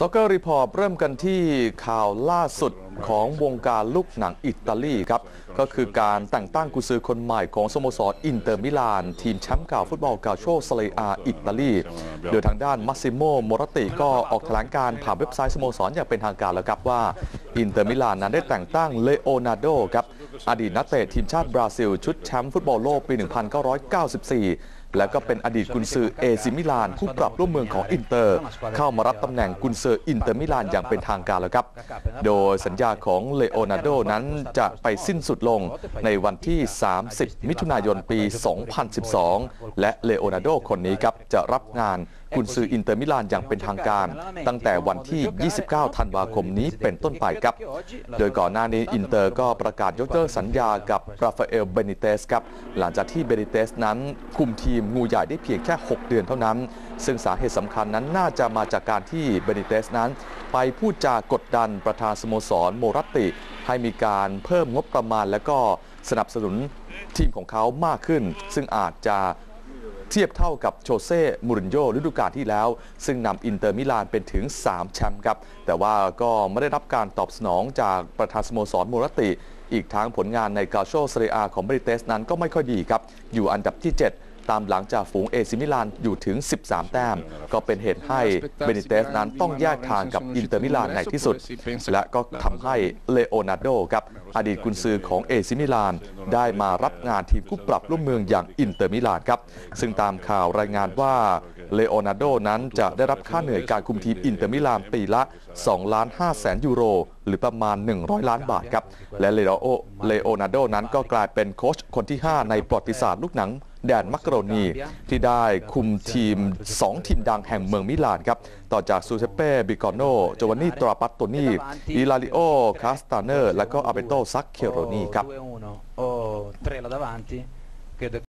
ซ็อกเกอร์รีพอร์ตเริ่มกันที่ข่าวล่าสุด ของวงการลูกหนังอิตาลีครับ ก็คือการแต่งตั้งกุซือคนใหม่ของสโมสรอินเตอร์มิลาน ทีมแชมป์เก่าฟุตบอลกาโชสเลอาอิตาลี โดยทางด้านมัสซิโมโมรติก็ออกแถลงการผ่านเว็บไซต์สโมสรอย่างเป็นทางการแล้วครับว่าอินเตอร์มิลานนั้นได้แต่งตั้งเลโอนาร์โดครับอดีตนักเตะทีมชาติบราซิล ชุดแชมป์ฟุตบอลโลกปี 1994และก็เป็นอดีตกุนซือเอซิมิลาน ผู้ปรับร่วมเมืองของอินเตอร์ เข้ามารับตำแหน่งกุนซืออินเตอร์มิลานอย่างเป็นทางการแล้วครับ โดยสัญญาของเลโอนาร์โดนั้นจะไปสิ้นสุดลงในวันที่ 30 มิถุนายนปี 2012 และเลโอนาร์โดคนนี้ครับจะรับงานกุนซืออินเตอร์มิลานอย่างเป็นทางการ ตั้งแต่วันที่ 29 ธันวาคมนี้เป็นต้นไปครับ โดยก่อนหน้านี้อินเตอร์ก็ประกาศยกเลิกสัญญากับราฟาเอลเบนิเตสครับ หลังจากที่เบนิเตสนั้นคุมทีมงูใหญ่ได้เพียงแค่ 6 เดือนเท่านั้น ซึ่งสาเหตุสำคัญนั้นน่าจะมาจากการที่เบนิเตสนั้น ไปพูดจากดดันประธานสโมสรโมรัตติ ให้มีการเพิ่มงบประมาณและก็สนับสนุนทีมของเขามากขึ้น ซึ่งอาจจะเทียบเท่ากับโชเซ่มูรินโญ่ฤดูกาลที่แล้ว ซึ่งนำอินเตอร์มิลานเป็นถึง 3 แชมป์ครับ แต่ว่าก็ไม่ได้รับการตอบสนองจากประธานสโมสรโมรติ อีกทั้งผลงานในกาโชเซเรียของบริเตสนั้นก็ไม่ค่อยดีครับ อยู่อันดับที่ 7 ตามหลังจากฝูงเอซิมิลานอยู่ถึง 13 แต้ม ก็เป็นเหตุให้เบนิเตสนั้นต้องแยกทางกับอินเตอร์มิลานในที่สุด และก็ทำให้เลโอนาร์โดครับอดีตกุนซือของเอซิมิลาน ได้มารับงานทีมคู่ปรับร่วมเมืองอย่างอินเตอร์มิลานครับซึ่งตามข่าวรายงานว่าเลโอนาร์โดนั้นจะได้รับค่าเหนื่อยการคุมทีมอินเตอร์มิลานปีละ2ล้าน5แสนยูโร หรือประมาณ 100 ล้านบาทครับ และเลโอเลโอนาร์โดนั้นก็กลายเป็นโค้ชคนที่ 5 ในประวัติศาสตร์ลูกหนัง แดนมักกะโรนี ที่ได้คุมทีม 2 ทีมดังแห่งเมืองมิลานครับ ต่อจากซูเซเป้บิกอนโนโจวานนี่ตราปัตโตนีอิลาริโอคาสตาเนอร์ และก็อาเบโตซักเคโรนีครับ